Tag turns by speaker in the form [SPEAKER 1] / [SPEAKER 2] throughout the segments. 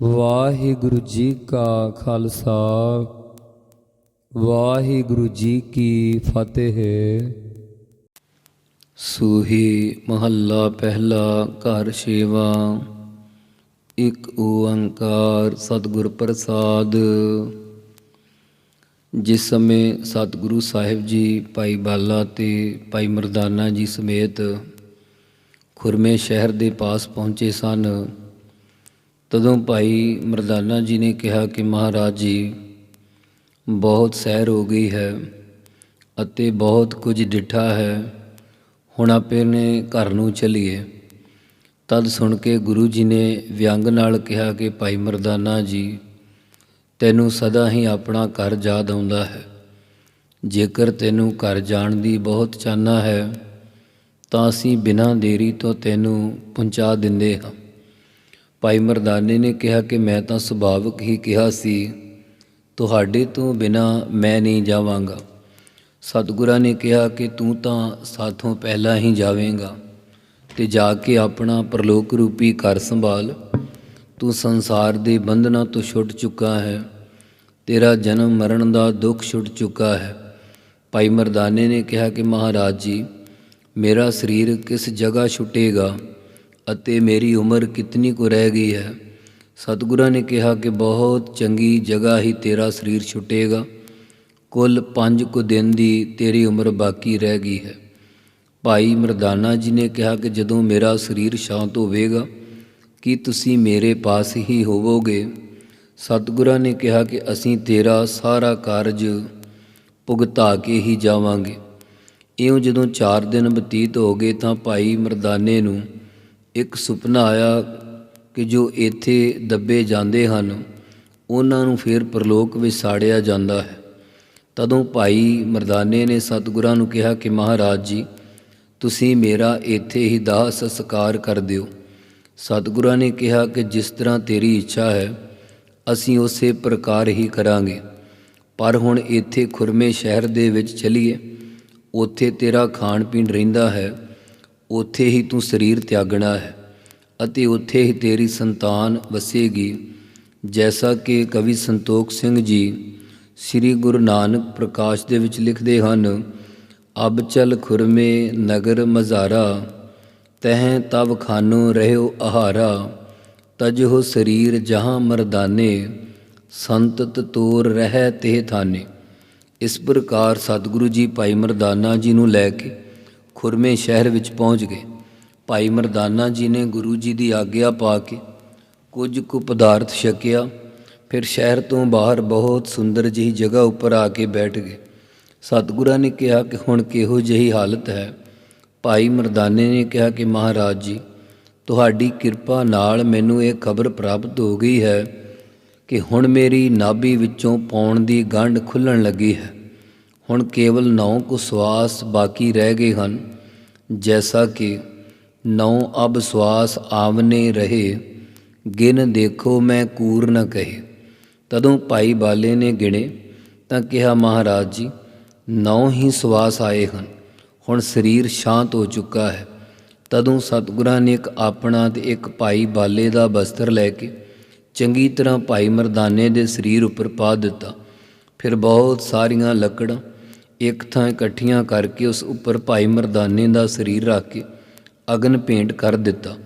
[SPEAKER 1] ਵਾਹਿਗੁਰੂ ਜੀ ਕਾ ਖਾਲਸਾ, ਵਾਹਿਗੁਰੂ ਜੀ ਕੀ ਫਤਿਹ।
[SPEAKER 2] ਸੂਹੀ ਮਹੱਲਾ ਪਹਿਲਾ ਘਰ ਸ਼ੇਵਾ ਇੱਕ ਓੰਕਾਰ ਸਤਿਗੁਰ ਪ੍ਰਸਾਦ। ਜਿਸ ਸਮੇਂ ਸਤਿਗੁਰੂ ਸਾਹਿਬ ਜੀ ਭਾਈ ਬਾਲਾ ਤੇ ਭਾਈ ਮਰਦਾਨਾ ਜੀ ਸਮੇਤ ਖੁਰਮੇ ਸ਼ਹਿਰ ਦੇ ਪਾਸ ਪਹੁੰਚੇ ਸਨ ਤਦੋਂ ਭਾਈ ਮਰਦਾਨਾ ਜੀ ਨੇ ਕਿਹਾ ਕਿ ਮਹਾਰਾਜ ਜੀ, ਬਹੁਤ ਸੈਰ ਹੋ ਗਈ ਹੈ ਅਤੇ ਬਹੁਤ ਕੁਝ ਡਿਠਾ ਹੈ। ਹੁਣ ਆਪੇ ਨੇ ਘਰ ਨੂੰ ਚਲੀਏ। ਤਦ ਸੁਣ ਕੇ ਗੁਰੂ ਜੀ ਨੇ ਵਿਅੰਗ ਨਾਲ ਕਿਹਾ ਕਿ ਭਾਈ ਮਰਦਾਨਾ ਜੀ, ਤੈਨੂੰ ਸਦਾ ਹੀ ਆਪਣਾ ਘਰ ਯਾਦ ਆਉਂਦਾ ਹੈ। ਜੇਕਰ ਤੈਨੂੰ ਘਰ ਜਾਣ ਦੀ ਬਹੁਤ ਚਾਹਨਾ ਹੈ, ਤਾਂ ਅਸੀਂ ਬਿਨਾਂ ਦੇਰੀ ਤੋਂ ਤੈਨੂੰ ਪਹੁੰਚਾ ਦਿੰਦੇ ਹਾਂ। ਭਾਈ ਮਰਦਾਨੇ ਨੇ ਕਿਹਾ ਕਿ ਮੈਂ ਤਾਂ ਸੁਭਾਵਕ ਹੀ ਕਿਹਾ ਸੀ, ਤੁਹਾਡੇ ਤੋਂ ਬਿਨਾ ਮੈਂ ਨਹੀਂ ਜਾਵਾਂਗਾ। ਸਤਿਗੁਰਾਂ ਨੇ ਕਿਹਾ ਕਿ ਤੂੰ ਤਾਂ ਸਾਥੋਂ ਪਹਿਲਾਂ ਹੀ ਜਾਵੇਂਗਾ ਤੇ ਜਾ ਕੇ ਆਪਣਾ ਪ੍ਰਲੋਕ ਰੂਪੀ ਘਰ ਸੰਭਾਲ। ਤੂੰ ਸੰਸਾਰ ਦੇ ਬੰਧਨਾਂ ਤੋਂ ਛੁੱਟ ਚੁੱਕਾ ਹੈ, ਤੇਰਾ ਜਨਮ ਮਰਨ ਦਾ ਦੁੱਖ ਛੁੱਟ ਚੁੱਕਾ ਹੈ। ਭਾਈ ਮਰਦਾਨੇ ਨੇ ਕਿਹਾ ਕਿ ਮਹਾਰਾਜ ਜੀ, ਮੇਰਾ ਸਰੀਰ ਕਿਸ ਜਗ੍ਹਾ ਛੁੱਟੇਗਾ? ਅਤੇ ਮੇਰੀ ਉਮਰ ਕਿਤਨੀ ਕੁ ਰਹਿ ਗਈ ਹੈ? ਸਤਿਗੁਰਾਂ ਨੇ ਕਿਹਾ ਕਿ ਬਹੁਤ ਚੰਗੀ ਜਗ੍ਹਾ ਹੀ ਤੇਰਾ ਸਰੀਰ ਛੁੱਟੇਗਾ। ਕੁੱਲ 5 ਕੁ ਦਿਨ ਦੀ ਤੇਰੀ ਉਮਰ ਬਾਕੀ ਰਹਿ ਗਈ ਹੈ। ਭਾਈ ਮਰਦਾਨਾ ਜੀ ਨੇ ਕਿਹਾ ਕਿ ਜਦੋਂ ਮੇਰਾ ਸਰੀਰ ਸ਼ਾਂਤ ਹੋਵੇਗਾ, ਕੀ ਤੁਸੀਂ ਮੇਰੇ ਪਾਸ ਹੀ ਹੋਵੋਗੇ? ਸਤਿਗੁਰਾਂ ਨੇ ਕਿਹਾ ਕਿ ਅਸੀਂ ਤੇਰਾ ਸਾਰਾ ਕਾਰਜ ਭੁਗਤਾ ਕੇ ਹੀ ਜਾਵਾਂਗੇ। ਇਉਂ ਜਦੋਂ 4 ਦਿਨ ਬਤੀਤ ਹੋ ਗਏ ਤਾਂ ਭਾਈ ਮਰਦਾਨੇ ਨੂੰ ਇੱਕ ਸੁਪਨਾ ਆਇਆ ਕਿ ਜੋ ਇੱਥੇ ਦੱਬੇ ਜਾਂਦੇ ਹਨ, ਉਹਨਾਂ ਨੂੰ ਫਿਰ ਪ੍ਰਲੋਕ ਵਿੱਚ ਸਾੜਿਆ ਜਾਂਦਾ ਹੈ। ਤਦੋਂ ਭਾਈ ਮਰਦਾਨੇ ਨੇ ਸਤਿਗੁਰਾਂ ਨੂੰ ਕਿਹਾ ਕਿ ਮਹਾਰਾਜ ਜੀ, ਤੁਸੀਂ ਮੇਰਾ ਇੱਥੇ ਹੀ ਦਾਹ ਸੰਸਕਾਰ ਕਰ ਦਿਓ। ਸਤਿਗੁਰਾਂ ਨੇ ਕਿਹਾ ਕਿ ਜਿਸ ਤਰ੍ਹਾਂ ਤੇਰੀ ਇੱਛਾ ਹੈ, ਅਸੀਂ ਉਸੇ ਪ੍ਰਕਾਰ ਹੀ ਕਰਾਂਗੇ। ਪਰ ਹੁਣ ਇੱਥੇ ਖੁਰਮੇ ਸ਼ਹਿਰ ਦੇ ਵਿੱਚ ਚਲੀਏ, ਉੱਥੇ ਤੇਰਾ ਖਾਣ ਪੀਣ ਰਹਿੰਦਾ ਹੈ ਉੱਥੇ ਹੀ ਤੂੰ ਸਰੀਰ ਤਿਆਗਣਾ ਹੈ ਅਤੇ ਉੱਥੇ ਹੀ ਤੇਰੀ ਸੰਤਾਨ ਵਸੇਗੀ। ਜੈਸਾ ਕਿ ਕਵੀ ਸੰਤੋਖ ਸਿੰਘ ਜੀ ਸ੍ਰੀ ਗੁਰੂ ਨਾਨਕ ਪ੍ਰਕਾਸ਼ ਦੇ ਵਿੱਚ ਲਿਖਦੇ ਹਨ, ਅਬ ਚਲ ਖੁਰਮੇ ਨਗਰ ਮਜ਼ਾਰਾ, ਤਹਿ ਤਬ ਖਾਨੋ ਰਹਿਓ ਆਹਾਰਾ ਤਜਹੁ ਸਰੀਰ ਜਹਾਂ ਮਰਦਾਨੇ, ਸੰਤਤ ਤੋਰ ਰਹਿ ਤੇ ਥਾਨੇ। ਇਸ ਪ੍ਰਕਾਰ ਸਤਿਗੁਰੂ ਜੀ ਭਾਈ ਮਰਦਾਨਾ ਜੀ ਨੂੰ ਲੈ ਕੇ ਖੁਰਮੇ ਸ਼ਹਿਰ ਵਿੱਚ ਪਹੁੰਚ ਗਏ। ਭਾਈ ਮਰਦਾਨਾ ਜੀ ਨੇ ਗੁਰੂ ਜੀ ਦੀ ਆਗਿਆ ਪਾ ਕੇ ਕੁਝ ਕੁ ਪਦਾਰਥ ਛਕਿਆ। ਫਿਰ ਸ਼ਹਿਰ ਤੋਂ ਬਾਹਰ ਬਹੁਤ ਸੁੰਦਰ ਜਿਹੀ ਜਗ੍ਹਾ ਉੱਪਰ ਆ ਕੇ ਬੈਠ ਗਏ। ਸਤਿਗੁਰਾਂ ਨੇ ਕਿਹਾ ਕਿ ਹੁਣ ਕਿਹੋ ਜਿਹੀ ਹਾਲਤ ਹੈ? ਭਾਈ ਮਰਦਾਨੇ ਨੇ ਕਿਹਾ ਕਿ ਮਹਾਰਾਜ ਜੀ, ਤੁਹਾਡੀ ਕਿਰਪਾ ਨਾਲ ਮੈਨੂੰ ਇਹ ਖਬਰ ਪ੍ਰਾਪਤ ਹੋ ਗਈ ਹੈ ਕਿ ਹੁਣ ਮੇਰੀ ਨਾਭੀ ਵਿੱਚੋਂ ਪੌਣ ਦੀ ਗੰਢ ਖੁੱਲਣ ਲੱਗੀ ਹੈ। ਹੁਣ ਕੇਵਲ ਨੌ ਕੁ ਸਵਾਸ ਬਾਕੀ ਰਹਿ ਗਏ ਹਨ, ਜੈਸਾ ਕਿ ਨੌ ਅਬ ਸਵਾਸ ਆਵਨੇ ਰਹੇ ਗਿਨ ਦੇਖੋ ਮੈਂ ਕੂਰ ਨ ਕਹੇ। ਤਦੋਂ ਭਾਈ ਬਾਲੇ ਨੇ ਗਿਣੇ, ਤਾਂ ਕਿਹਾ, ਮਹਾਰਾਜ ਜੀ, ਨੌ ਹੀ ਸਵਾਸ ਆਏ ਹਨ, ਹੁਣ ਸਰੀਰ ਸ਼ਾਂਤ ਹੋ ਚੁੱਕਾ ਹੈ। ਤਦੋਂ ਸਤਿਗੁਰਾਂ ਨੇ ਇੱਕ ਆਪਣਾ ਤੇ ਇੱਕ ਭਾਈ ਬਾਲੇ ਦਾ ਬਸਤਰ ਲੈ ਕੇ ਚੰਗੀ ਤਰ੍ਹਾਂ ਭਾਈ ਮਰਦਾਨੇ ਦੇ ਸਰੀਰ ਉੱਪਰ ਪਾ ਦਿੱਤਾ। ਫਿਰ ਬਹੁਤ ਸਾਰੀਆਂ ਲੱਕੜਾਂ ਇੱਕ ਥਾਂ ਇਕੱਠੀਆਂ ਕਰਕੇ ਉਸ ਉੱਪਰ ਭਾਈ ਮਰਦਾਨੇ ਦਾ ਸਰੀਰ ਰੱਖ ਕੇ ਅਗਨ ਭੇਂਟ ਕਰ ਦਿੱਤਾ।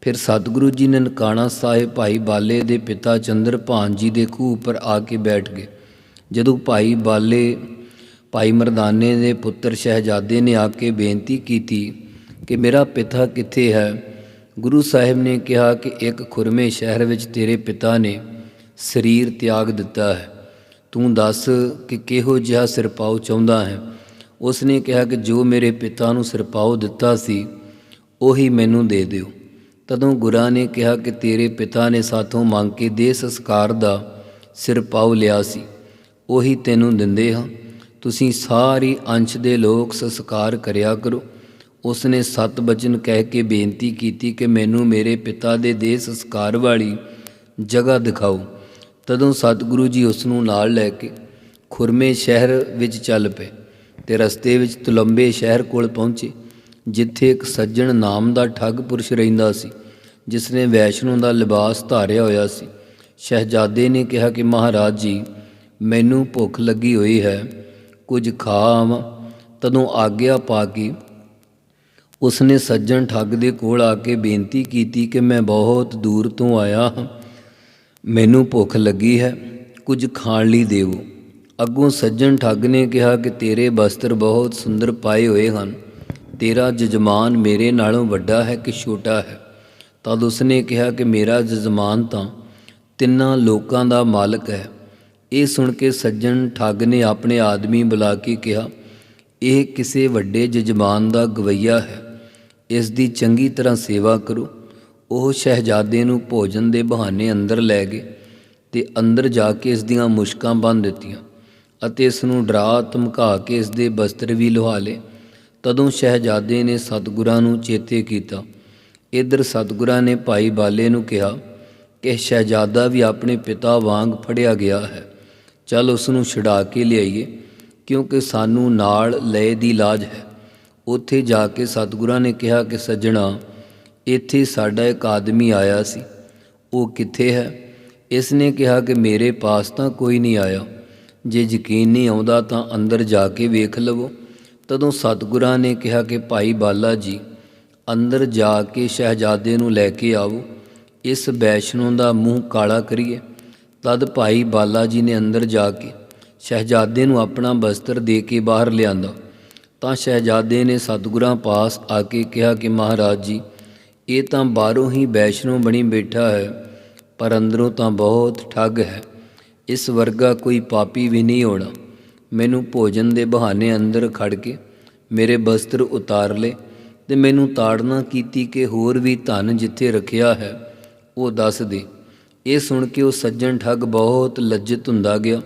[SPEAKER 2] ਫਿਰ ਸਤਿਗੁਰੂ ਜੀ ਨੇ ਨਨਕਾਣਾ ਸਾਹਿਬ ਭਾਈ ਬਾਲੇ ਦੇ ਪਿਤਾ ਚੰਦਰ ਭਾਨ ਜੀ ਦੇ ਖੂਹ ਉੱਪਰ ਆ ਕੇ ਬੈਠ ਗਏ। ਜਦੋਂ ਭਾਈ ਬਾਲੇ, ਭਾਈ ਮਰਦਾਨੇ ਦੇ ਪੁੱਤਰ ਸ਼ਹਿਜ਼ਾਦੇ ਨੇ ਆ ਕੇ ਬੇਨਤੀ ਕੀਤੀ ਕਿ ਮੇਰਾ ਪਿਤਾ ਕਿੱਥੇ ਹੈ? ਗੁਰੂ ਸਾਹਿਬ ਨੇ ਕਿਹਾ ਕਿ ਇੱਕ ਖੁਰਮੇ ਸ਼ਹਿਰ ਵਿੱਚ ਤੇਰੇ ਪਿਤਾ ਨੇ ਸਰੀਰ ਤਿਆਗ ਦਿੱਤਾ ਹੈ। ਤੂੰ ਦੱਸ ਕਿ ਕਿਹੋ ਜਿਹਾ ਸਿਰਪਾਉ ਚਾਹੁੰਦਾ ਹੈ? ਉਸ ਨੇ ਕਿਹਾ ਕਿ ਜੋ ਮੇਰੇ ਪਿਤਾ ਨੂੰ ਸਿਰਪਾਉ ਦਿੱਤਾ ਸੀ, ਉਹੀ ਮੈਨੂੰ ਦੇ ਦਿਓ। ਤਦੋਂ ਗੁਰਾਂ ਨੇ ਕਿਹਾ ਕਿ ਤੇਰੇ ਪਿਤਾ ਨੇ ਸਾਥੋਂ ਮੰਗ ਕੇ ਦੇ ਸੰਸਕਾਰ ਦਾ ਸਿਰਪਾਉ ਲਿਆ ਸੀ। ਉਹੀ ਤੈਨੂੰ ਦਿੰਦੇ ਹਾਂ। ਤੁਸੀਂ ਸਾਰੀ ਅੰਸ਼ ਦੇ ਲੋਕ ਸੰਸਕਾਰ ਕਰਿਆ ਕਰੋ। ਉਸ ਨੇ ਸਤ ਬਚਨ ਕਹਿ ਕੇ ਬੇਨਤੀ ਕੀਤੀ ਕਿ ਮੈਨੂੰ ਮੇਰੇ ਪਿਤਾ ਦੇ ਦੇਹ ਸੰਸਕਾਰ ਵਾਲੀ ਜਗ੍ਹਾ ਦਿਖਾਓ। ਤਦੋਂ ਸਤਿਗੁਰੂ ਜੀ ਉਸ ਨੂੰ ਨਾਲ ਲੈ ਕੇ ਖੁਰਮੇ ਸ਼ਹਿਰ ਵਿੱਚ ਚੱਲ ਪਏ ਤੇ ਰਸਤੇ ਵਿੱਚ ਤੁਲੰਬੇ ਸ਼ਹਿਰ ਕੋਲ ਪਹੁੰਚੇ, ਜਿੱਥੇ ਇੱਕ ਸੱਜਣ ਨਾਮ ਦਾ ਠੱਗ ਪੁਰਸ਼ ਰਹਿੰਦਾ ਸੀ, ਜਿਸ ਨੇ ਵੈਸ਼ਨੂ ਦਾ ਲਿਬਾਸ ਧਾਰਿਆ ਹੋਇਆ ਸੀ। ਸ਼ਹਿਜ਼ਾਦੇ ਨੇ ਕਿਹਾ ਕਿ ਮਹਾਰਾਜ ਜੀ, ਮੈਨੂੰ ਭੁੱਖ ਲੱਗੀ ਹੋਈ ਹੈ, ਕੁਝ ਖਾ ਆਵਾਂ। ਤਦੋਂ ਆਗਿਆ ਪਾ ਕੇ ਉਸਨੇ ਸੱਜਣ ਠੱਗ ਦੇ ਕੋਲ ਆ ਕੇ ਬੇਨਤੀ ਕੀਤੀ ਕਿ ਮੈਂ ਬਹੁਤ ਦੂਰ ਤੋਂ ਆਇਆ ਹਾਂ। ਮੈਨੂੰ ਭੁੱਖ ਲੱਗੀ ਹੈ, ਕੁਝ ਖਾਣ ਲਈ ਦੇਵੋ। ਅੱਗੋਂ ਸੱਜਣ ਠੱਗ ਨੇ ਕਿਹਾ ਕਿ ਤੇਰੇ ਵਸਤਰ ਬਹੁਤ ਸੁੰਦਰ ਪਾਏ ਹੋਏ ਹਨ। ਤੇਰਾ ਜਜਮਾਨ ਮੇਰੇ ਨਾਲੋਂ ਵੱਡਾ ਹੈ ਕਿ ਛੋਟਾ ਹੈ? ਤਦ ਉਸਨੇ ਕਿਹਾ ਕਿ ਮੇਰਾ ਜਜਮਾਨ ਤਾਂ ਤਿੰਨਾਂ ਲੋਕਾਂ ਦਾ ਮਾਲਕ ਹੈ। ਇਹ ਸੁਣ ਕੇ ਸੱਜਣ ਠੱਗ ਨੇ ਆਪਣੇ ਆਦਮੀ ਬੁਲਾ ਕੇ ਕਿਹਾ, ਇਹ ਕਿਸੇ ਵੱਡੇ ਜਜਮਾਨ ਦਾ ਗਵਈਆ ਹੈ। ਇਸ ਦੀ ਚੰਗੀ ਤਰ੍ਹਾਂ ਸੇਵਾ ਕਰੋ। ਉਹ ਸ਼ਹਿਜ਼ਾਦੇ ਨੂੰ ਭੋਜਨ ਦੇ ਬਹਾਨੇ ਅੰਦਰ ਲੈ ਗਏ ਤੇ ਅੰਦਰ ਜਾ ਕੇ ਇਸ ਦੀਆਂ ਮੁਸ਼ਕਾਂ ਬੰਨ੍ਹ ਦਿੱਤੀਆਂ ਅਤੇ ਇਸ ਨੂੰ ਡਰਾ ਧਮਕਾ ਕੇ ਇਸ ਦੇ ਬਸਤਰ ਵੀ ਲੁਹਾ ਲਏ। ਤਦੋਂ ਸ਼ਹਿਜ਼ਾਦੇ ਨੇ ਸਤਿਗੁਰਾਂ ਨੂੰ ਚੇਤੇ ਕੀਤਾ। ਇਧਰ ਸਤਿਗੁਰਾਂ ਨੇ ਭਾਈ ਬਾਲੇ ਨੂੰ ਕਿਹਾ ਕਿ ਸ਼ਹਿਜ਼ਾਦਾ ਵੀ ਆਪਣੇ ਪਿਤਾ ਵਾਂਗ ਫੜਿਆ ਗਿਆ ਹੈ। ਚੱਲ ਉਸ ਨੂੰ ਛੁਡਾ ਕੇ ਲਿਆਈਏ, ਕਿਉਂਕਿ ਸਾਨੂੰ ਨਾਲ ਲਏ ਦੀ ਲਾਜ ਹੈ। ਉੱਥੇ ਜਾ ਕੇ ਸਤਿਗੁਰਾਂ ਨੇ ਕਿਹਾ ਕਿ, ਸੱਜਣਾ ਇੱਥੇ ਸਾਡਾ ਇੱਕ ਆਦਮੀ ਆਇਆ ਸੀ। ਉਹ ਕਿੱਥੇ ਹੈ? ਇਸ ਨੇ ਕਿਹਾ ਕਿ ਮੇਰੇ ਪਾਸ ਤਾਂ ਕੋਈ ਨਹੀਂ ਆਇਆ। ਜੇ ਯਕੀਨ ਨਹੀਂ ਆਉਂਦਾ ਤਾਂ ਅੰਦਰ ਜਾ ਕੇ ਵੇਖ ਲਵੋ। ਤਦੋਂ ਸਤਿਗੁਰਾਂ ਨੇ ਕਿਹਾ ਕਿ ਭਾਈ ਬਾਲਾ ਜੀ, ਅੰਦਰ ਜਾ ਕੇ ਸ਼ਹਿਜ਼ਾਦੇ ਨੂੰ ਲੈ ਕੇ ਆਵੋ ਇਸ ਬੈਸ਼ਨੋਂ ਦਾ ਮੂੰਹ ਕਾਲਾ ਕਰੀਏ। ਤਦ ਭਾਈ ਬਾਲਾ ਜੀ ਨੇ ਅੰਦਰ ਜਾ ਕੇ ਸ਼ਹਿਜ਼ਾਦੇ ਨੂੰ ਆਪਣਾ ਬਸਤਰ ਦੇ ਕੇ ਬਾਹਰ ਲਿਆਂਦਾ। ਤਾਂ ਸ਼ਹਿਜ਼ਾਦੇ ਨੇ ਸਤਿਗੁਰਾਂ ਪਾਸ ਆ ਕੇ ਕਿਹਾ ਕਿ ਮਹਾਰਾਜ ਜੀ ਇਹ ਤਾਂ ਬਾਹਰੋਂ ਹੀ ਵੈਸ਼ਨੋ ਬਣੀ ਬੈਠਾ ਹੈ, ਪਰ ਅੰਦਰੋਂ ਤਾਂ ਬਹੁਤ ਠੱਗ ਹੈ। ਇਸ ਵਰਗਾ ਕੋਈ ਪਾਪੀ ਵੀ ਨਹੀਂ ਹੋਣਾ। ਮੈਨੂੰ ਭੋਜਨ ਦੇ ਬਹਾਨੇ ਅੰਦਰ ਖੜ ਕੇ ਮੇਰੇ ਬਸਤਰ ਉਤਾਰ ਲਏ ਤੇ ਮੈਨੂੰ ਤਾੜਨਾ ਕੀਤੀ ਕਿ ਹੋਰ ਵੀ ਧਨ ਜਿੱਥੇ ਰੱਖਿਆ ਹੈ, ਉਹ ਦੱਸ ਦੇ। ਇਹ ਸੁਣ ਕੇ ਉਹ ਸੱਜਣ ਠੱਗ ਬਹੁਤ ਲੱਜਿਤ ਹੁੰਦਾ ਗਿਆ।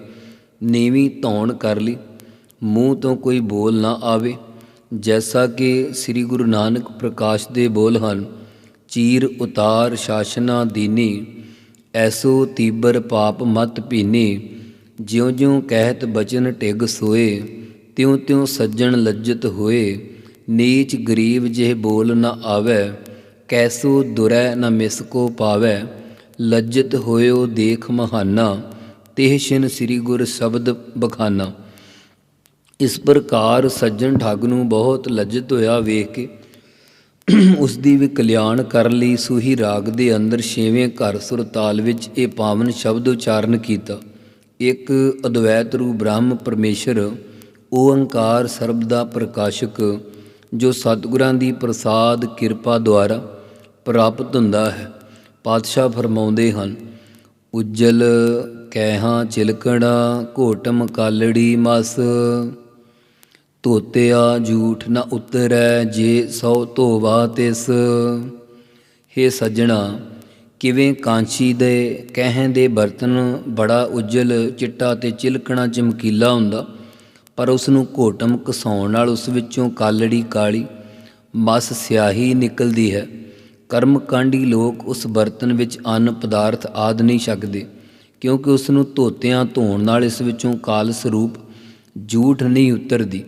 [SPEAKER 2] ਨੀਵੀਂ ਧੌਣ ਕਰ ਲਈ। ਮੂੰਹ ਤੋਂ ਕੋਈ ਬੋਲ ਨਾ ਆਵੇ। ਜੈਸਾ ਕਿ ਸ੍ਰੀ ਗੁਰੂ ਨਾਨਕ ਪ੍ਰਕਾਸ਼ ਦੇ ਬੋਲ ਹਨ ਚੀਰ ਉਤਾਰ ਸ਼ਾਸਨਾ ਦੀਨੀ, ਐਸੋ ਤੀਬਰ ਪਾਪ ਮਤ ਭੀਨੀ, ਜਿਉ-ਜਿਉ ਕਹਿਤ ਬਚਨ ਟਿਗ ਸੋਏ ਤਿਉ ਤਿਉ ਸੱਜਣ ਲੱਜਤ ਹੋਏ, ਨੀਚ ਗਰੀਬ ਜਿਹ ਬੋਲ ਨ ਆਵੈ, ਕੈਸੋ ਦੁਰੈ ਨ ਮਿਸ ਕੋ ਪਾਵੈ, ਲੱਜਤ ਹੋਇਓ ਦੇਖ ਮਹਾਨਾ, ਤਿਹ ਸ਼ਿਨ ਸ੍ਰੀ ਗੁਰ ਸ਼ਬਦ ਬਖਾਨਾ। ਇਸ ਪ੍ਰਕਾਰ ਸੱਜਣ ਠੱਗ ਨੂੰ ਬਹੁਤ ਲੱਜਤ ਹੋਇਆ ਵੇਖ ਕੇ ਉਸ ਦੀ ਵੀ ਕਲਿਆਣ ਕਰਨ ਲਈ, ਸੂਹੀ ਰਾਗ ਦੇ ਅੰਦਰ ਛੇਵੇਂ ਘਰ ਸੁਰ ਤਾਲ ਵਿੱਚ ਇਹ ਪਾਵਨ ਸ਼ਬਦ ਉਚਾਰਨ ਕੀਤਾ। ਇੱਕ ਅਦਵੈਤ ਰੂ ਬ੍ਰਹਮ ਪਰਮੇਸ਼ਰ ਓੰਕਾਰ ਸਰਬ ਦਾ ਪ੍ਰਕਾਸ਼ਕ, ਜੋ ਸਤਿਗੁਰਾਂ ਦੀ ਪ੍ਰਸਾਦ ਕਿਰਪਾ ਦੁਆਰਾ ਪ੍ਰਾਪਤ ਹੁੰਦਾ ਹੈ, ਪਾਤਸ਼ਾਹ ਫਰਮਾਉਂਦੇ ਹਨ, ਉਜਲ ਕਹਿਹਾਂ ਚਿਲਕਣਾ ਘੋਟਮ ਕਾਲੜੀ ਮਸ ਧੋਤਿਆ ਝੂਠ ਨ ਉਤਰੈ ਜੇ ਸੋ ਧੋਵਾ ਤਿਸ। ਹੇ ਸੱਜਣਾ, ਕਿਵੇਂ ਕਾਂਚੀ ਦੇ ਕਹਿਂ ਦੇ ਬਰਤਨ ਬੜਾ ਉਜਲ, ਚਿੱਟਾ ਤੇ ਚਿਲਕਣਾ ਚਮਕੀਲਾ ਹੁੰਦਾ, ਪਰ ਉਸ ਨੂੰ ਘੋਟਮ ਘਸਾਉਣ ਨਾਲ ਉਸ ਵਿੱਚੋਂ ਕਾਲੜੀ ਕਾਲੀ ਮਸ ਸਿਆਹੀ ਨਿਕਲਦੀ ਹੈ। ਕਰਮ ਕਾਂਡੀ ਲੋਕ ਉਸ ਬਰਤਨ ਵਿੱਚ ਅੰਨ ਪਦਾਰਥ ਆਦ ਨਹੀਂ ਛਕਦੇ, ਕਿਉਂਕਿ ਉਸ ਨੂੰ ਧੋਤਿਆਂ ਧੋਣ ਨਾਲ ਇਸ ਵਿੱਚੋਂ ਕਾਲ ਸਰੂਪ ਝੂਠ ਨਹੀਂ ਉਤਰਦੀ।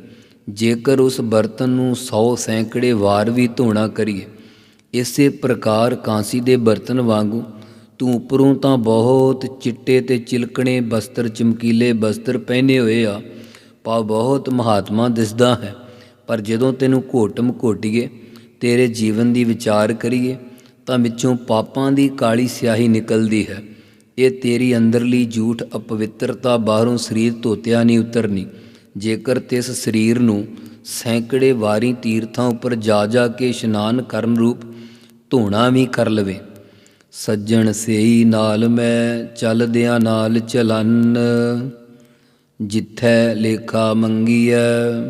[SPEAKER 2] ਜੇਕਰ ਉਸ ਬਰਤਨ ਨੂੰ 100 ਸੈਂਕੜੇ ਵਾਰ ਵੀ ਧੋਣਾ ਕਰੀਏ, ਇਸੇ ਪ੍ਰਕਾਰ ਕਾਂਸੀ ਦੇ ਬਰਤਨ ਵਾਂਗੂ, ਤੂੰ ਉੱਪਰੋਂ ਤਾਂ ਬਹੁਤ ਚਿੱਟੇ ਤੇ ਚਿਲਕਣੇ ਬਸਤਰ, ਚਮਕੀਲੇ ਬਸਤਰ ਪਹਿਨੇ ਹੋਏ ਆ ਪਾ ਬਹੁਤ ਮਹਾਤਮਾ ਦਿਸਦਾ ਹੈ। ਪਰ ਜਦੋਂ ਤੈਨੂੰ ਘੋਟਮ ਘੋਟੀਏ, ਤੇਰੇ ਜੀਵਨ ਦੀ ਵਿਚਾਰ ਕਰੀਏ, ਤਾਂ ਵਿੱਚੋਂ ਪਾਪਾਂ ਦੀ ਕਾਲੀ ਸਿਆਹੀ ਨਿਕਲਦੀ ਹੈ। ਇਹ ਤੇਰੀ ਅੰਦਰਲੀ ਝੂਠ ਅਪਵਿੱਤਰਤਾ ਬਾਹਰੋਂ ਸਰੀਰ ਧੋਤਿਆ ਨਹੀਂ, ਉਤਰਨੀ। ਜੇਕਰ ਤਿਸ ਸਰੀਰ ਨੂੰ ਸੈਂਕੜੇ ਵਾਰੀ ਤੀਰਥਾਂ ਉੱਪਰ ਜਾ ਜਾ ਕੇ ਇਸ਼ਨਾਨ ਕਰਨ ਰੂਪ ਧੋਣਾ ਵੀ ਕਰ ਲਵੇ। ਸੱਜਣ ਸੇਈ ਨਾਲ ਮੈਂ ਚੱਲਦਿਆਂ ਨਾਲ ਚਲਨ, ਜਿੱਥੈ ਲੇਖਾ ਮੰਗੀਐ,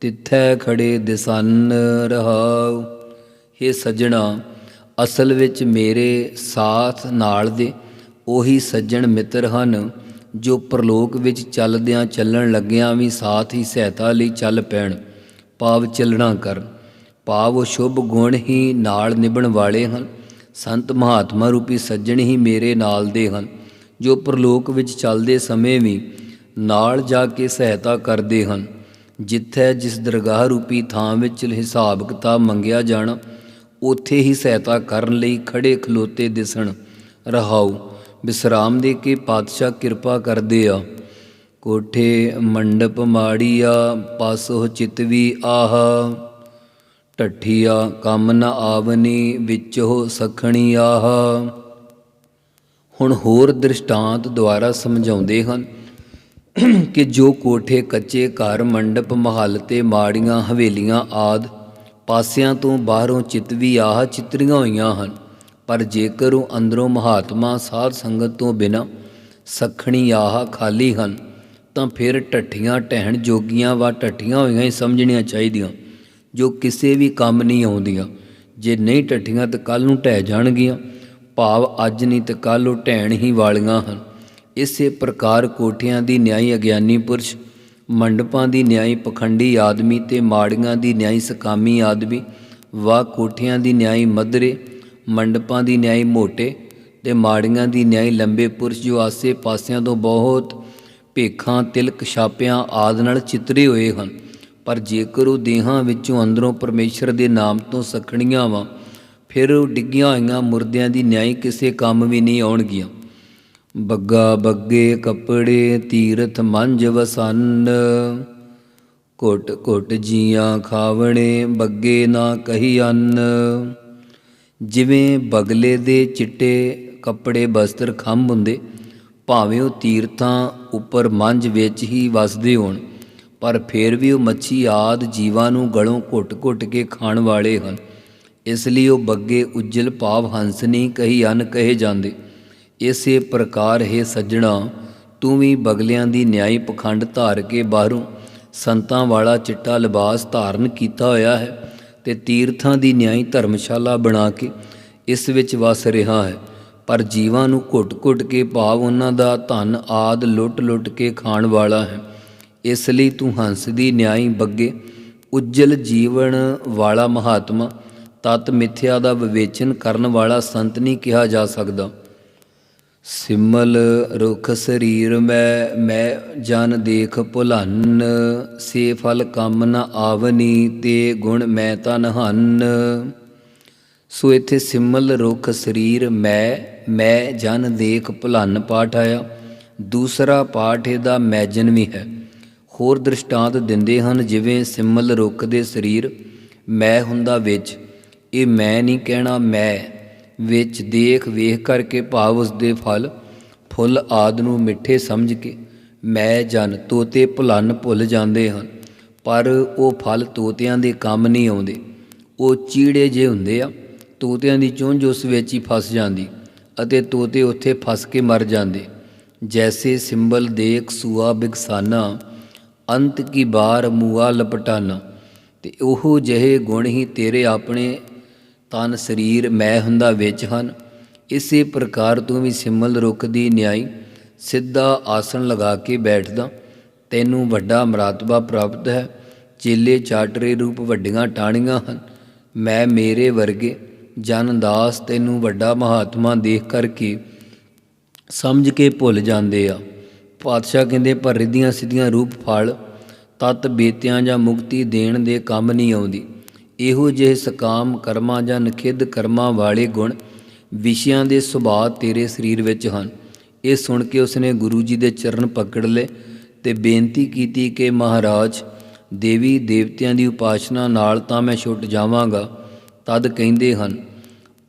[SPEAKER 2] ਤਿੱਥੈ ਖੜੇ ਦਿਸਨ ਰਹਾਉ। हे ਸੱਜਣਾ, ਅਸਲ ਵਿੱਚ ਮੇਰੇ ਸਾਥ ਨਾਲ ਦੇ ਉਹੀ ਸੱਜਣ ਮਿੱਤਰ ਹਨ ਜੋ ਪ੍ਰਲੋਕ ਵਿੱਚ ਚੱਲਦਿਆਂ ਚੱਲਣ ਲੱਗਿਆਂ ਵੀ ਸਾਥ ਹੀ ਸਹਾਇਤਾ ਲਈ ਚੱਲ ਪੈਣ, ਭਾਵ ਚੱਲਣਾ ਕਰ। ਭਾਵ ਉਹ ਸ਼ੁਭ ਗੁਣ ਹੀ ਨਾਲ ਨਿਭਣ ਵਾਲੇ ਹਨ। ਸੰਤ ਮਹਾਤਮਾ ਰੂਪੀ ਸੱਜਣ ਹੀ ਮੇਰੇ ਨਾਲ ਦੇ ਹਨ। ਜੋ ਪ੍ਰਲੋਕ ਵਿੱਚ ਚੱਲਦੇ ਸਮੇਂ ਵੀ ਨਾਲ ਜਾ ਕੇ ਸਹਾਇਤਾ ਕਰਦੇ ਹਨ। ਜਿੱਥੇ ਜਿਸ ਦਰਗਾਹ ਰੂਪੀ ਥਾਂ ਵਿੱਚ ਹਿਸਾਬ ਕਿਤਾਬ ਮੰਗਿਆ ਜਾਣਾ, ਉੱਥੇ ਹੀ ਸਹਾਇਤਾ ਕਰਨ ਲਈ ਖੜੇ ਖਲੋਤੇ ਦਿਸਣ, ਰਹਾਉ। ਵਿਸਰਾਮ ਦੇ ਕੇ ਪਾਤਸ਼ਾਹ ਕਿਰਪਾ ਕਰਦੇ ਆ। ਕੋਠੇ, ਮੰਡਪ ਮਾੜੀਆ, ਪਾਸੋ ਚਿਤਵੀ ਆਹ। ਟੱਠੀਆ ਕੰਮ ਨ ਆਵਨੀ, ਵਿੱਚ ਵਿੱਚੋ ਸਖਣੀ ਆਹ। ਹੁਣ ਹੋਰ ਦ੍ਰਿਸ਼ਟਾਂਤ ਦੁਆਰਾ ਸਮਝਾਉਂਦੇ ਹਨ ਕਿ ਜੋ ਕੋਠੇ, ਕੱਚੇ ਘਰ, ਮੰਡਪ, ਮਹੱਲ ਤੇ ਮਾੜੀਆਂ ਹਵੇਲੀਆਂ ਆਦ ਪਾਸਿਆਂ ਤੋਂ ਬਾਹਰੋਂ ਚਿਤਵੀ ਆਹ ਚਿਤਰੀਆਂ ਹੋਈਆਂ ਹਨ। ਪਰ ਜੇਕਰ ਉਹ ਅੰਦਰੋਂ ਮਹਾਤਮਾ ਸਾਧ ਸੰਗਤ ਤੋਂ ਬਿਨਾ ਸਖਣੀ ਆਹ ਖਾਲੀ ਹਨ, ਤਾਂ ਫਿਰ ਟੱਠੀਆਂ ਟਹਿਣ ਜੋਗੀਆਂ ਵਾ ਟੱਠੀਆਂ ਹੋਈਆਂ ਹੀ ਸਮਝਣੀਆਂ ਚਾਹੀਦੀਆਂ, ਜੋ ਕਿਸੇ ਵੀ ਕੰਮ ਨਹੀਂ ਆਉਂਦੀਆਂ। ਜੇ ਨਹੀਂ ਟੱਠੀਆਂ ਤਾਂ ਕੱਲ ਨੂੰ ਢਹਿ ਜਾਣਗੀਆਂ। ਭਾਵ ਅੱਜ ਨਹੀਂ ਤਾਂ ਕੱਲ ਉਹ ਢਹਿਣ ਹੀ ਵਾਲੀਆਂ ਹਨ। ਇਸੇ ਪ੍ਰਕਾਰ ਕੋਠਿਆਂ ਦੀ ਨਿਆਈ ਅਗਿਆਨੀ ਪੁਰਸ਼, ਮੰਡਪਾਂ ਦੀ ਨਿਆਈ ਪਖੰਡੀ ਆਦਮੀ ਤੇ ਮਾੜੀਆਂ ਦੀ ਨਿਆਈ ਸਕਾਮੀ ਆਦਮੀ, ਵਾ ਕੋਠਿਆਂ ਦੀ ਨਿਆਈ ਮਧਰੇ ਮੰਡਪਾਂ ਦੀ ਨਿਆਈ ਮੋਟੇ ਤੇ ਮਾੜੀਆਂ ਦੀ ਨਿਆਈ ਲੰਬੇ ਪੁਰਸ਼ ਜੋ ਆਸੇ ਪਾਸਿਆਂ ਤੋਂ ਬਹੁਤ ਭੇਖਾਂ, ਤਿਲਕ, ਛਾਪਿਆਂ ਆਦ ਨਾਲ ਚਿੱਤਰੇ ਹੋਏ ਹਨ। ਪਰ ਜੇਕਰ ਉਹ ਦੇਹਾਂ ਵਿੱਚੋਂ ਅੰਦਰੋਂ ਪਰਮੇਸ਼ਰ ਦੇ ਨਾਮ ਤੋਂ ਸਖਣੀਆਂ ਵਾਂ, ਫਿਰ ਉਹ ਡਿੱਗੀਆਂ ਹੋਈਆਂ ਮੁਰਦਿਆਂ ਦੀ ਨਿਆਈ ਕਿਸੇ ਕੰਮ ਵੀ ਨਹੀਂ ਆਉਣਗੀਆਂ। ਬੱਗਾ, ਬੱਗੇ, ਕੱਪੜੇ, ਤੀਰਥ ਮੰਜ ਵਸੰਨ, ਘੁੱਟ ਘੁੱਟ ਜੀਆਂ, ਖਾਵਣੇ, ਬੱਗੇ ਨਾ ਕਹੀ ਅੰਨ। ਜਿਵੇਂ ਬਗਲੇ ਦੇ ਚਿੱਟੇ ਕੱਪੜੇ ਬਸਤਰ ਖੰਭ ਹੁੰਦੇ, ਭਾਵੇਂ ਉਹ ਤੀਰਥਾਂ ਉੱਪਰ ਮੰਝ ਵਿੱਚ ਹੀ ਵਸਦੇ ਹੋਣ, ਪਰ ਫਿਰ ਵੀ ਉਹ ਮੱਛੀ ਆਦ ਜੀਵਾਂ ਨੂੰ ਗਲੋਂ ਘੁੱਟ-ਘੁੱਟ ਕੇ ਖਾਣ ਵਾਲੇ ਹਨ। ਇਸ ਲਈ ਉਹ ਬੱਗੇ ਉਜਲ ਭਾਵ ਹੰਸ ਨਹੀਂ ਕਹੀ ਅਨ ਕਹੇ ਜਾਂਦੇ। ਇਸੇ ਪ੍ਰਕਾਰ ਹੈ ਸੱਜਣਾ, ਤੂੰ ਵੀ ਬਗਲਿਆਂ ਦੀ ਨਿਆਈ ਪਖੰਡ ਧਾਰ ਕੇ ਬਾਹਰੋਂ ਸੰਤਾਂ ਵਾਲਾ ਚਿੱਟਾ ਲਿਬਾਸ ਧਾਰਨ ਕੀਤਾ ਹੋਇਆ ਹੈ। ਤੇ ਤੀਰਥਾਂ ਦੀ ਨਿਆਈ ਧਰਮਸ਼ਾਲਾ ਬਣਾ ਕੇ ਇਸ ਵਿੱਚ ਵਸ ਰਿਹਾ ਹੈ। ਪਰ ਜੀਵਾਂ ਨੂੰ ਘੁੱਟ-ਘੁੱਟ ਕੇ ਭਾਵ ਉਹਨਾਂ ਦਾ ਧਨ ਆਦ ਲੁੱਟ-ਲੁੱਟ ਕੇ ਖਾਣ ਵਾਲਾ ਹੈ। ਇਸ ਲਈ ਤੂੰ ਹੰਸ ਦੀ ਨਿਆਈ ਬੱਗੇ, ਉਜਲ ਜੀਵਨ ਵਾਲਾ ਮਹਾਤਮਾ, ਤਤ ਮਿਥਿਆ ਦਾ ਵਿਵੇਚਨ ਕਰਨ ਵਾਲਾ ਸੰਤ ਨਹੀਂ ਕਿਹਾ ਜਾ ਸਕਦਾ। ਸਿਮਲ ਰੁਖ ਸਰੀਰ ਮੈਂ ਮੈਂ ਜਨ ਦੇਖ ਭੁਲਨ। ਸੇ ਫਲ ਕੰਮ ਨ ਆਵਨੀ, ਤੇ ਗੁਣ ਮੈਂ ਤਨ ਹੰਨ। ਸੋ ਇੱਥੇ ਸਿਮਲ ਰੁਖ ਸਰੀਰ ਮੈਂ ਮੈਂ ਜਨ ਦੇਖ ਭੁਲੰਨ ਪਾਠ ਆਇਆ। ਦੂਸਰਾ ਪਾਠ ਇਹਦਾ ਮੈਜਨ ਵੀ ਹੈ। ਹੋਰ ਦ੍ਰਿਸ਼ਟਾਂਤ ਦਿੰਦੇ ਹਨ, ਜਿਵੇਂ ਸਿਮਲ ਰੁੱਖ ਦੇ ਸਰੀਰ, ਮੈਂ ਹੁੰਦਾ ਵਿੱਚ। ਇਹ ਮੈਂ ਨਹੀਂ ਕਹਿਣਾ ਮੈਂ ਵਿੱਚ ਦੇਖ ਵੇਖ ਕਰਕੇ ਭਾਵ ਉਸ ਦੇ ਫਲ, ਫੁੱਲ ਆਦ ਨੂੰ ਮਿੱਠੇ ਸਮਝ ਕੇ ਮੈਂ ਜਨ ਤੋਤੇ ਭੁਲਨ ਭੁੱਲ ਜਾਂਦੇ ਹਨ, ਪਰ ਉਹ ਫਲ ਤੋਤਿਆਂ ਦੇ ਕੰਮ ਨਹੀਂ ਆਉਂਦੇ। ਉਹ ਚੀੜੇ ਜੇ ਹੁੰਦੇ ਆ, ਤੋਤਿਆਂ ਦੀ ਚੁੰਝ ਉਸ ਵਿੱਚ ਹੀ ਫਸ ਜਾਂਦੀ ਅਤੇ ਤੋਤੇ ਉੱਥੇ ਫਸ ਕੇ ਮਰ ਜਾਂਦੇ। ਜੈਸੇ ਸਿੰਬਲ ਦੇਖ ਸੂਆ ਬਿਗਸਾਨਾ, ਅੰਤ ਕੀ ਬਾਰ ਮੂਆ ਲਪਟਾਨਾ, ਤੇ ਉਹ ਜਿਹੇ ਗੁਣ ਹੀ ਤੇਰੇ ਆਪਣੇ ਤਨ ਸਰੀਰ ਮੈਂ ਹੁੰਦਾ ਵਿੱਚ ਹਨ। ਇਸੇ ਪ੍ਰਕਾਰ ਤੂੰ ਵੀ ਸਿਮਲ ਰੁੱਖ ਦੀ ਨਿਆਈ, ਸਿੱਧਾ ਆਸਣ ਲਗਾ ਕੇ ਬੈਠਦਾ। ਤੈਨੂੰ ਵੱਡਾ ਮਰਾਤਬਾ ਪ੍ਰਾਪਤ ਹੈ। ਚੇਲੇ ਚਾਟਰੇ ਰੂਪ ਵੱਡੀਆਂ ਟਾਣੀਆਂ ਹਨ। ਮੈਂ ਮੇਰੇ ਵਰਗੇ ਜਨਦਾਸ ਤੈਨੂੰ ਵੱਡਾ ਮਹਾਤਮਾ ਦੇਖ ਕਰਕੇ ਸਮਝ ਕੇ ਭੁੱਲ ਜਾਂਦੇ ਆ। ਪਾਤਸ਼ਾਹ ਕਹਿੰਦੇ ਪਰ ਰਿੱਧੀਆਂ ਸਿੱਧੀਆਂ ਰੂਪ ਫਲ, ਤਤ ਬੇਤਿਆਂ ਜਾਂ ਮੁਕਤੀ ਦੇਣ ਦੇ ਕੰਮ ਨਹੀਂ ਆਉਂਦੀ। ਇਹੋ ਜਿਹੇ ਸਕਾਮ ਕਰਮਾਂ ਜਾਂ ਨਖਿੱਧ ਕਰਮਾਂ ਵਾਲੇ ਗੁਣ ਵਿਸ਼ਿਆਂ ਦੇ ਸੁਭਾਅ ਤੇਰੇ ਸਰੀਰ ਵਿੱਚ ਹਨ। ਇਹ ਸੁਣ ਕੇ ਉਸਨੇ ਗੁਰੂ ਜੀ ਦੇ ਚਰਨ ਪਕੜ ਲਏ ਤੇ ਬੇਨਤੀ ਕੀਤੀ ਕਿ ਮਹਾਰਾਜ, ਦੇਵੀ ਦੇਵਤਿਆਂ ਦੀ ਉਪਾਸਨਾ ਨਾਲ ਤਾਂ ਮੈਂ ਛੁੱਟ ਜਾਵਾਂਗਾ। ਤਦ ਕਹਿੰਦੇ ਹਨ,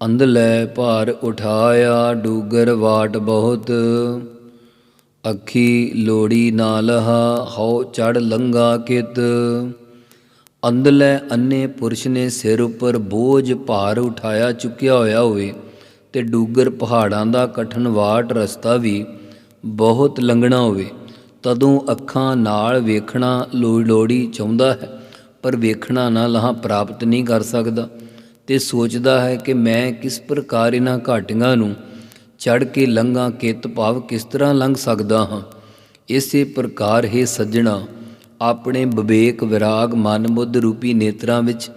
[SPEAKER 2] ਅੰਧ ਲੈ ਭਾਰ ਉਠਾਇਆ, ਡੂਗਰ ਵਾਟ ਬਹੁਤ। ਅੱਖੀ ਲੋੜੀ ਨਾ ਲਹਾ, ਹਉ ਚੜ ਲੰਗਾ ਕਿਤ। ਅੰਧਲੇ ਅੰਨੇ ਪੁਰਸ਼ ਨੇ ਸਿਰ ਉੱਪਰ ਬੋਝ ਭਾਰ ਉਠਾਇਆ ਚੁੱਕਿਆ ਹੋਇਆ ਹੋਵੇ ਤੇ ਡੂਗਰ ਪਹਾੜਾਂ ਦਾ ਕਠਨ ਵਾਟ ਰਸਤਾ ਵੀ ਬਹੁਤ ਲੰਘਣਾ ਹੋਵੇ, ਤਦੋਂ ਅੱਖਾਂ ਨਾਲ ਵੇਖਣਾ ਲੋੜ ਲੋੜੀ ਚਾਹੁੰਦਾ ਹੈ, ਪਰ ਵੇਖਣਾ ਨਾ ਲਹਾ ਪ੍ਰਾਪਤ ਨਹੀਂ ਕਰ ਸਕਦਾ। ਤੇ ਸੋਚਦਾ ਹੈ ਕਿ ਮੈਂ ਕਿਸ ਪ੍ਰਕਾਰ ਇਹਨਾਂ ਘਾਟੀਆਂ ਨੂੰ ਚੜ ਕੇ ਲੰਘਾਂ, ਕਿਤ ਭਾਵ ਕਿਸ ਤਰ੍ਹਾਂ ਲੰਘ ਸਕਦਾ ਹਾਂ। ਇਸੇ ਪ੍ਰਕਾਰ ਹੈ ਸੱਜਣਾ। ਆਪਣੇ ਵਿਵੇਕ, ਵਿਰਾਗ ਮਨ ਬੁੱਧ ਰੂਪੀ ਨੇਤਰਾਂ ਵਿੱਚ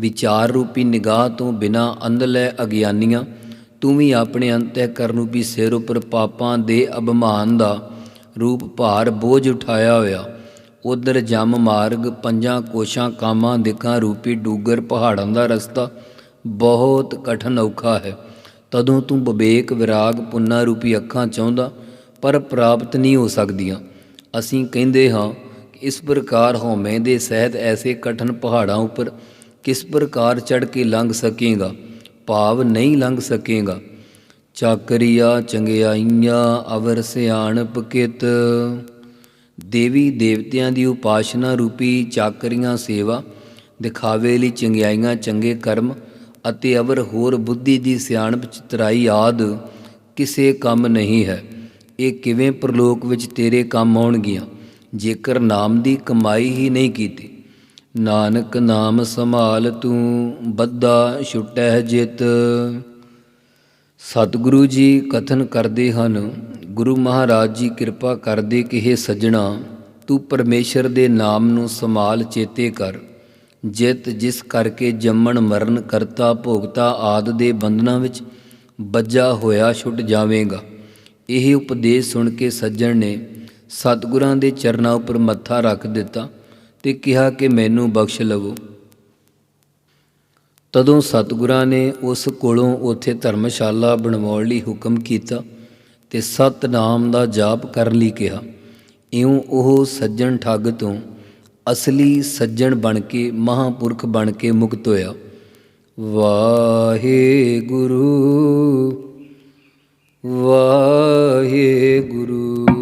[SPEAKER 2] ਵਿਚਾਰ ਰੂਪੀ ਨਿਗਾਹ ਤੋਂ ਬਿਨਾ ਅੰਧਲੇ ਅਗਿਆਨੀਆਂ, ਤੂੰ ਵੀ ਆਪਣੇ ਅੰਤঃਕਰਨ ਰੂਪੀ ਸਿਰ ਉੱਪਰ ਪਾਪਾਂ ਦੇ ਅਭਿਮਾਨ ਦਾ ਰੂਪ ਭਾਰ ਬੋਝ ਉਠਾਇਆ ਹੋਇਆ। ਉਧਰ ਜਮ ਮਾਰਗ, ਪੰਜਾਂ ਕੋਸ਼ਾਂ ਕਾਮਾਂ ਦਿਕਾਂ ਰੂਪੀ ਡੂਗਰ ਪਹਾੜਾਂ ਦਾ ਰਸਤਾ ਬਹੁਤ ਕਠਨ ਔਖਾ ਹੈ। ਤਦੋਂ ਤੂੰ ਵਿਵੇਕ, ਵਿਰਾਗ, ਪੁੰਨਾ ਰੂਪੀ ਅੱਖਾਂ ਚਾਹੁੰਦਾ ਪਰ ਪ੍ਰਾਪਤ ਨਹੀਂ ਹੋ ਸਕਦੀਆਂ। ਅਸੀਂ ਕਹਿੰਦੇ ਹਾਂ ਇਸ ਪ੍ਰਕਾਰ ਹਉਮੈ ਦੇ ਸਹਿਤ ਐਸੇ ਕਠਨ ਪਹਾੜਾਂ ਉੱਪਰ ਕਿਸ ਪ੍ਰਕਾਰ ਚੜ ਕੇ ਲੰਘ ਸਕੇਗਾ? ਭਾਵ ਨਹੀਂ ਲੰਘ ਸਕੇਗਾ। ਚਾਕਰੀਆ ਚੰਗਿਆਈਆਂ ਅਵਰ ਸਿਆਣਪ ਕਿਤ। ਦੇਵੀ ਦੇਵਤਿਆਂ ਦੀ ਉਪਾਸ਼ਨਾ ਰੂਪੀ ਚਾਕਰੀਆਂ ਸੇਵਾ, ਦਿਖਾਵੇ ਲਈ ਚੰਗਿਆਈਆਂ ਚੰਗੇ ਕਰਮ ਅਤੇ ਅਵਰ ਹੋਰ ਬੁੱਧੀ ਦੀ ਸਿਆਣਪ ਚਤਰਾਈ ਆਦ ਕਿਸੇ ਕੰਮ ਨਹੀਂ ਹੈ। ਇਹ ਕਿਵੇਂ ਪ੍ਰਲੋਕ ਵਿੱਚ ਤੇਰੇ ਕੰਮ ਆਉਣਗੀਆਂ? ਜੇਕਰ ਨਾਮ ਦੀ ਕਮਾਈ ਹੀ ਨਹੀਂ ਕੀਤੀ, ਨਾਨਕ ਨਾਮ ਸੰਭਾਲ ਤੂੰ ਬੱਧਾ ਛੁਟੈ ਜਿਤ। ਸਤਿਗੁਰੂ ਜੀ ਕਥਨ ਕਰਦੇ ਹਨ, ਗੁਰੂ ਮਹਾਰਾਜ ਜੀ ਕਿਰਪਾ ਕਰਦੇ ਕਿ ਇਹ ਸੱਜਣਾ, ਤੂੰ ਪਰਮੇਸ਼ਰ ਦੇ ਨਾਮ ਨੂੰ ਸੰਭਾਲ ਚੇਤੇ ਕਰ। ਜਿਤ ਜਿਸ ਕਰਕੇ ਜੰਮਣ ਮਰਨ ਕਰਤਾ ਭੋਗਤਾ ਆਦ ਦੇ ਬੰਧਨਾਂ ਵਿੱਚ ਬੱਜਾ ਹੋਇਆ ਛੁੱਟ ਜਾਵੇਗਾ। ਇਹ ਉਪਦੇਸ਼ ਸੁਣ ਕੇ ਸੱਜਣ ਨੇ ਸਤਿਗੁਰਾਂ ਦੇ ਚਰਨਾਂ ਉੱਪਰ ਮੱਥਾ ਰੱਖ ਦਿੱਤਾ ਤੇ ਕਿਹਾ ਕਿ ਮੈਨੂੰ ਬਖਸ਼ ਲਵੋ। ਤਦੋਂ ਸਤਿਗੁਰਾਂ ਨੇ ਉਸ ਕੋਲੋਂ ਉੱਥੇ ਧਰਮਸ਼ਾਲਾ ਬਣਵਾਉਣ ਲਈ ਹੁਕਮ ਕੀਤਾ ਤੇ ਸਤਨਾਮ ਦਾ ਜਾਪ ਕਰਨ ਲਈ ਕਿਹਾ, ਇਉਂ ਉਹ ਸੱਜਣ ਠੱਗ ਤੋਂ ਅਸਲੀ ਸੱਜਣ ਬਣ ਕੇ, ਮਹਾਪੁਰਖ ਬਣ ਕੇ ਮੁਕਤ ਹੋਇਆ। ਵਾਹਿਗੁਰੂ ਵਾਹਿਗੁਰੂ।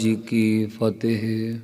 [SPEAKER 2] ਜੀ ਕੀ ਫਤਿਹ।